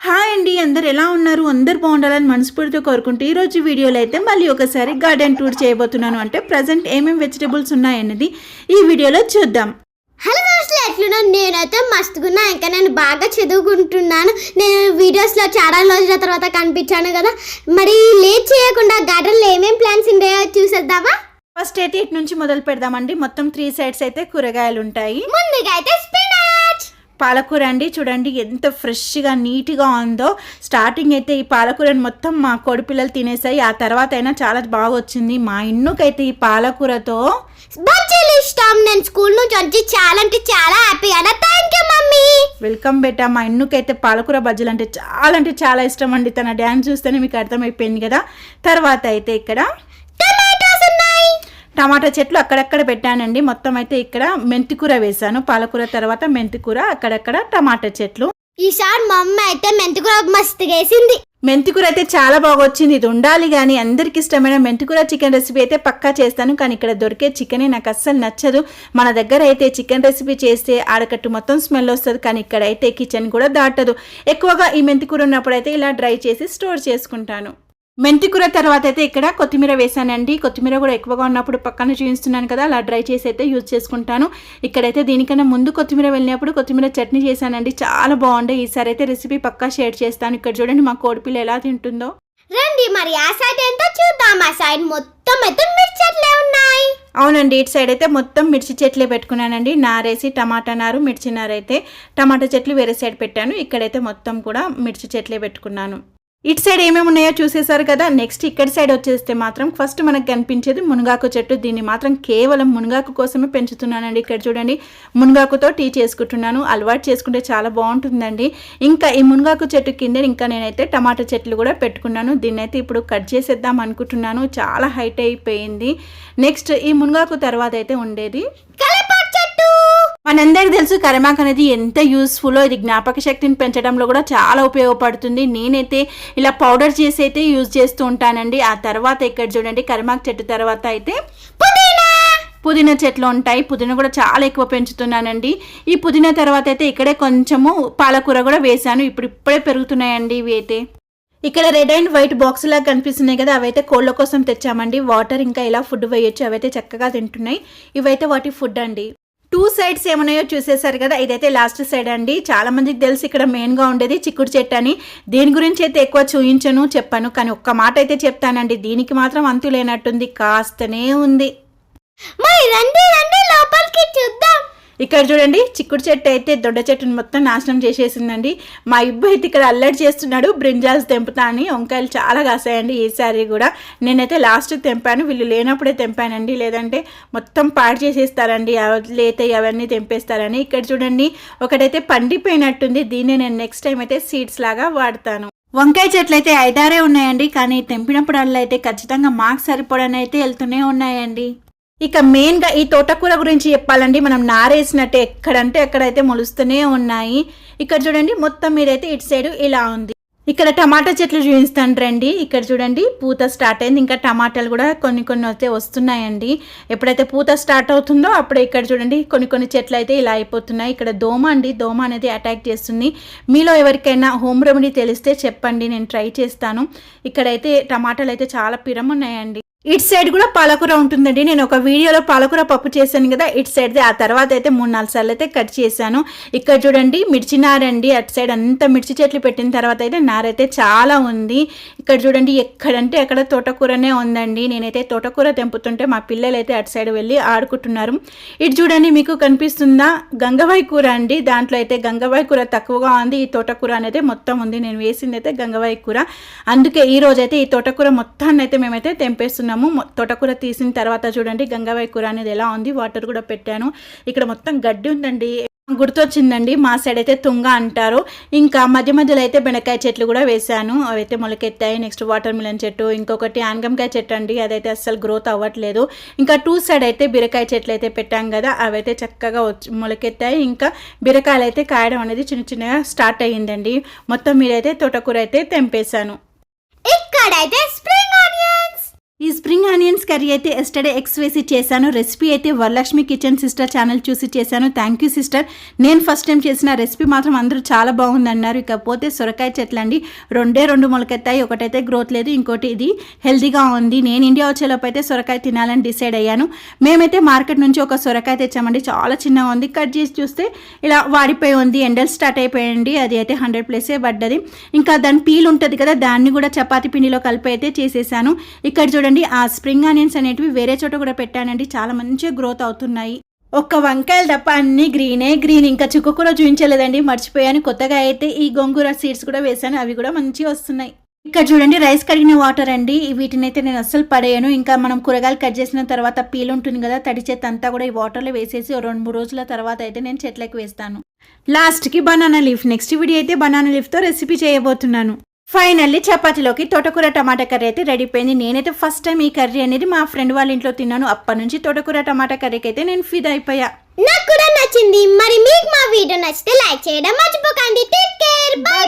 Hi అండి అందరు ఎలా ఉన్నారు? అందరు బాగుండాలని మనస్ఫూర్తిగా కోరుకుంటూ ఈ రోజు వీడియోలో అయితే మళ్ళీ ఒకసారి గార్డెన్ టూర్ చేయబోతున్నాను. అంటే ప్రజెంట్ ఏమేమి వెజిటబుల్స్ ఉన్నాయన్నది ఈ వీడియోలో చూద్దాం. హలో దోస్తులు ఎట్లున్నాను నేనైతే మస్తుగున్నా. ఇంకా నేను బాగా చదువుకుంటున్నాను. నేను వీడియోస్లో చాలా రోజుల తర్వాత కనిపించాను కదా. మరి లేట్ చేయకుండా గార్డెన్లో ఏమేం ప్లాన్స్ ఉన్నాయో చూసేద్దామా? ఫస్ట్ అయితే ఇటు నుంచి మొదలు పెడదామండి. మొత్తం త్రీ సైడ్స్ అయితే కూరగాయలు ఉంటాయి. ముందుగా అయితే పాలకూర అండి చూడండి ఎంత ఫ్రెష్గా నీట్గా ఉందో. స్టార్టింగ్ అయితే ఈ పాలకూరని మొత్తం మా కోడి పిల్లలు తినేసాయి. ఆ తర్వాత అయినా చాలా బాగా వచ్చింది. మా ఇన్నుకైతే ఈ పాలకూరతో బజ్జీలు ఇష్టం నేను స్కూల్ నుంచి వచ్చి చాలా అంటే చాలా హ్యాపీ అన్న. Thank you mummy. వెల్కమ్ బెటా. మా ఇన్నుకైతే పాలకూర బజ్జీలు అంటే చాలా అంటే చాలా ఇష్టం అండి. తన డ్యాన్స్ చూస్తేనే మీకు అర్థమైపోయింది కదా. తర్వాత అయితే ఇక్కడ టమాటా చెట్లు అక్కడక్కడ పెట్టానండి. మొత్తం అయితే ఇక్కడ మెంతికూర వేశాను. పాలకూర తర్వాత మెంతికూర అక్కడక్కడ టమాటా చెట్లు. ఈసారి మా అమ్మ అయితే మెంతికూర మస్తుగా వేసింది. మెంతికూర అయితే చాలా బాగా వచ్చింది ఇది ఉండాలి కానీ అందరికి ఇష్టమైన మెంతికూర చికెన్ రెసిపీ అయితే పక్కా చేస్తాను. కానీ ఇక్కడ దొరికే చికెనే నాకు అస్సలు నచ్చదు. మన దగ్గర అయితే చికెన్ రెసిపీ చేస్తే ఆడకట్టు మొత్తం స్మెల్ వస్తుంది. కానీ ఇక్కడ అయితే కిచెన్ కూడా దాటదు. ఎక్కువగా ఈ మెంతికూర ఉన్నప్పుడు అయితే ఇలా డ్రై చేసి స్టోర్ చేసుకుంటాను. మెంతికూర తర్వాత అయితే ఇక్కడ కొత్తిమీర వేసానండి కొత్తిమీర కూడా ఎక్కువగా ఉన్నప్పుడు పక్కన చూపిస్తున్నాను కదా అలా డ్రై చేసి అయితే యూజ్ చేసుకుంటాను. ఇక్కడైతే దీనికన్నా ముందు కొత్తిమీర వెళ్ళినప్పుడు కొత్తిమీర చట్నీ చేశానండి. చాలా బాగుండే. ఈసారి అయితే రెసిపీ పక్కా షేర్ చేస్తాను. ఇక్కడ చూడండి మా కోడిపిల్ల ఎలా తింటుందో. రండి మరి ఆ సైడ్ ఏంటో చూద్దాం. ఆ సైడ్ మొత్తం అయితే మిర్చట్లే ఉన్నాయి. అవునండి ఇటు సైడ్ అయితే మొత్తం మిర్చి చెట్లే పెట్టుకున్నానండి. నారేసి టమాటా నారు మిర్చి నారు అయితే. టమాటా చెట్లు వేరే సైడ్ పెట్టాను. ఇక్కడైతే మొత్తం కూడా మిర్చి చెట్లే పెట్టుకున్నాను. ఇటు సైడ్ ఏమేమి ఉన్నాయో చూసేశారు కదా నెక్స్ట్ ఇక్కడ సైడ్ వచ్చేస్తే మాత్రం ఫస్ట్ మనకు కనిపించేది మునగాకు చెట్టు. దీన్ని మాత్రం కేవలం మునగాకు కోసమే పెంచుతున్నానండి ఇక్కడ చూడండి. మునగాకుతో టీ చేసుకుంటున్నాను అలవాటు చేసుకుంటే చాలా బాగుంటుందండి. ఇంకా ఈ మునగాకు చెట్టు కింద ఇంకా నేనైతే టమాటా చెట్లు కూడా పెట్టుకున్నాను. దీన్ని అయితే ఇప్పుడు కట్ చేసేద్దాం అనుకుంటున్నాను. చాలా హైట్ అయిపోయింది. నెక్స్ట్ ఈ మునగాకు తర్వాత అయితే ఉండేది మనందరికి తెలుసు కరిమాక్ అనేది ఎంత యూస్ఫుల్లో ఇది జ్ఞాపక శక్తిని పెంచడంలో కూడా చాలా ఉపయోగపడుతుంది. నేనైతే ఇలా పౌడర్ చేసి అయితే యూజ్ చేస్తూ ఉంటానండి. ఆ తర్వాత ఇక్కడ చూడండి కరిమాక్ చెట్టు తర్వాత అయితే పుదీనా! పుదీనా చెట్లు ఉంటాయి. పుదీనా కూడా చాలా ఎక్కువ పెంచుతున్నానండి. ఈ పుదీనా తర్వాత అయితే ఇక్కడే కొంచెము పాలకూర కూడా వేశాను ఇప్పుడు ఇప్పుడే పెరుగుతున్నాయండి ఇవి అయితే. ఇక్కడ రెడ్ అండ్ వైట్ బాక్స్ లాగా కనిపిస్తున్నాయి కదా అవైతే కోళ్ళ కోసం తెచ్చామండి. వాటర్ ఇంకా ఇలా ఫుడ్ వేయొచ్చు. అవైతే చక్కగా తింటున్నాయి. ఇవైతే వాటి ఫుడ్ అండి. టూ సైడ్స్ ఏమున్నాయో చూసేశారు కదా ఇదైతే లాస్ట్ సైడ్ అండి. చాలా మందికి తెలిసి ఇక్కడ మెయిన్గా ఉండేది చిక్కుడు చెట్టు అని. దీని గురించి అయితే ఎక్కువ చూయించను చెప్పాను. కానీ ఒక్క మాట అయితే చెప్తానండి. దీనికి మాత్రం అంతు లేనట్టుంది కాస్తనే ఉంది. మరి రండి రండి లోపలికి చూద్దాం. ఇక్కడ చూడండి చిక్కుడు చెట్టు అయితే దొడ్డ చెట్టుని మొత్తం నాశనం చేసేసిందండి. మా ఇబ్బు అయితే ఇక్కడ అల్లరి చేస్తున్నాడు బ్రింజాల్స్ తెంపుతా అని. వంకాయలు చాలా కాసాయండి ఈసారి కూడా. నేనైతే లాస్ట్ తెంపాను వీళ్ళు లేనప్పుడే తెంపానండి. లేదంటే మొత్తం పాడు చేసేస్తారండి లేతే అవన్నీ తెంపేస్తారని. ఇక్కడ చూడండి ఒకటైతే పండిపోయినట్టుంది దీన్ని నేను నెక్స్ట్ టైం అయితే సీడ్స్ లాగా వాడతాను. వంకాయ చెట్లు అయితే ఐదారే ఉన్నాయండి కానీ తెంపినప్పుడల్లా అయితే ఖచ్చితంగా మాకు సరిపడని అయితే వెళ్తూనే ఉన్నాయండి. ఇక మెయిన్గా ఈ తోటకూర గురించి చెప్పాలండి. మనం నారేసినట్టే ఎక్కడంటే ఎక్కడైతే మొలుస్తూనే ఉన్నాయి. ఇక్కడ చూడండి మొత్తం మీదైతే ఇటు సైడ్ ఇలా ఉంది. ఇక్కడ టమాటా చెట్లు చూపిస్తాను రండి ఇక్కడ చూడండి పూత స్టార్ట్ అయింది. ఇంకా టమాటాలు కూడా కొన్ని కొన్ని అయితే వస్తున్నాయండి. ఎప్పుడైతే పూత స్టార్ట్ అవుతుందో అప్పుడు ఇక్కడ చూడండి కొన్ని కొన్ని చెట్లు అయితే ఇలా అయిపోతున్నాయి. ఇక్కడ దోమ అండి. దోమ అనేది అటాక్ చేస్తుంది. మీలో ఎవరికైనా హోమ్ రెమెడీ తెలిస్తే చెప్పండి. నేను ట్రై చేస్తాను. ఇక్కడైతే టమాటాలు అయితే చాలా పిరం ఉన్నాయండి ఇటు సైడ్ కూడా పాలకూర ఉంటుందండి. నేను ఒక వీడియోలో పాలకూర పప్పు చేశాను కదా ఇటు సైడ్ ఆ తర్వాత అయితే మూడు నాలుగు సార్లు అయితే కట్ చేశాను. ఇక్కడ చూడండి మిర్చి నారండి అటు సైడ్ అంతా మిర్చి చెట్లు పెట్టిన తర్వాత అయితే నారైతే చాలా ఉంది. ఇక్కడ చూడండి ఎక్కడంటే ఎక్కడ తోటకూరనే ఉందండి. నేనైతే తోటకూర తెంపుతుంటే మా పిల్లలు అయితే అటు సైడ్ వెళ్ళి ఆడుకుంటున్నారు. ఇటు చూడండి మీకు కనిపిస్తుందా? గంగవాయి కూర అండి. దాంట్లో అయితే గంగవాయి కూర తక్కువగా ఉంది. ఈ తోటకూర అనేది మొత్తం ఉంది. నేను వేసింది అయితే గంగవాయి కూర. అందుకే ఈ రోజైతే ఈ తోటకూర మొత్తాన్ని అయితే మేమైతే తెంపేస్తున్నాం. తీసుకున్నాము. తోటకూర తీసిన తర్వాత చూడండి గంగవాయి కూర అనేది ఎలా ఉంది వాటర్ కూడా పెట్టాను. ఇక్కడ మొత్తం గడ్డి ఉందండి. గుర్తొచ్చిందండి మా సైడ్ అయితే తుంగ అంటారు. ఇంకా మధ్య మధ్యలో అయితే బెండకాయ చెట్లు కూడా వేశాను. అవైతే మొలకెత్తాయి నెక్స్ట్ వాటర్ మిలన్ చెట్టు ఇంకొకటి ఆనగంకాయ చెట్టు అండి. అదైతే అస్సలు గ్రోత్ అవ్వట్లేదు. ఇంకా టూ సైడ్ అయితే బీరకాయ చెట్లు అయితే పెట్టాం కదా అవైతే చక్కగా మొలకెత్తాయి. ఇంకా బీరకాయలు అయితే కాయడం అనేది చిన్న చిన్నగా స్టార్ట్ అయ్యిందండి. మొత్తం మీరైతే తోటకూర అయితే తెంపేశాను. ఇక్కడైతే స్ప్రింగ్ ఈ స్ప్రింగ్ ఆనియన్స్ కర్రీ అయితే ఎస్టర్డే ఎగ్స్ వేసి చేశాను. రెసిపీ అయితే వరలక్ష్మి కిచెన్ సిస్టర్ ఛానల్ చూసి చేశాను. Thank you sister. నేను ఫస్ట్ టైం చేసిన రెసిపీ మాత్రం అందరూ చాలా బాగుంది అన్నారు. ఇకపోతే సొరకాయ చెట్లు అండి రెండే రెండు మొలకెత్తాయి. ఒకటైతే గ్రోత్ లేదు. ఇంకోటి ఇది హెల్తీగా ఉంది. నేను ఇండియా వచ్చేలోపు అయితే సొరకాయ తినాలని డిసైడ్ అయ్యాను. మేమైతే మార్కెట్ నుంచి ఒక సొరకాయ తెచ్చామండి. చాలా చిన్నగా ఉంది. కట్ చేసి చూస్తే ఇలా వాడిపోయి ఉంది. ఎండలు స్టార్ట్ అయిపోయండి అది అయితే హండ్రెడ్ ప్లేసే పడ్డది. ఇంకా దాని పీల్ ఉంటుంది కదా దాన్ని కూడా చపాతి పిండిలో కలిపి అయితే చేసేసాను. ఇక్కడ చూడండి ఆ స్ప్రింగ్ ఆనియన్స్ అనేటివి వేరే చోట కూడా పెట్టానండి. చాలా మంచిగా గ్రోత్ అవుతున్నాయి. ఒక్క వంకాయలు తప్ప అన్ని గ్రీనే గ్రీన్. ఇంకా చుక్క కూడా చూపించలేదండి. మర్చిపోయాను. కొత్తగా అయితే ఈ గోంగూర సీడ్స్ కూడా వేసాను అవి కూడా మంచిగా వస్తున్నాయి. ఇక్కడ చూడండి రైస్ కడిగిన వాటర్ అండి. వీటిని అయితే నేను అస్సలు పడేయను. ఇంకా మనం కూరగాయలు కట్ చేసిన తర్వాత పీల్ ఉంటుంది కదా తడి చేత అంతా కూడా ఈ వాటర్లో వేసేసి రెండు మూడు రోజుల తర్వాత అయితే నేను చెట్లకు వేస్తాను. లాస్ట్కి బనానా లీఫ్. నెక్స్ట్ వీడియో అయితే బనానా లీఫ్తో రెసిపీ చేయబోతున్నాను. ఫైనల్లీ చపాతీలోకి తోటకూర టమాటా కర్రీ అయితే రెడీ అయిపోయింది నేనైతే ఫస్ట్ టైం ఈ కర్రీ అనేది మా ఫ్రెండ్ వాళ్ళ ఇంట్లో తిన్నాను. అప్పటి నుంచి తోటకూర టమాటా కర్రీకి అయితే నేను ఫిదా అయిపోయా. నాకు కూడా నచ్చింది. మరి మీకు మా వీడియో నచ్చితే లైక్ చేయడం మర్చిపోకండి. Take care bye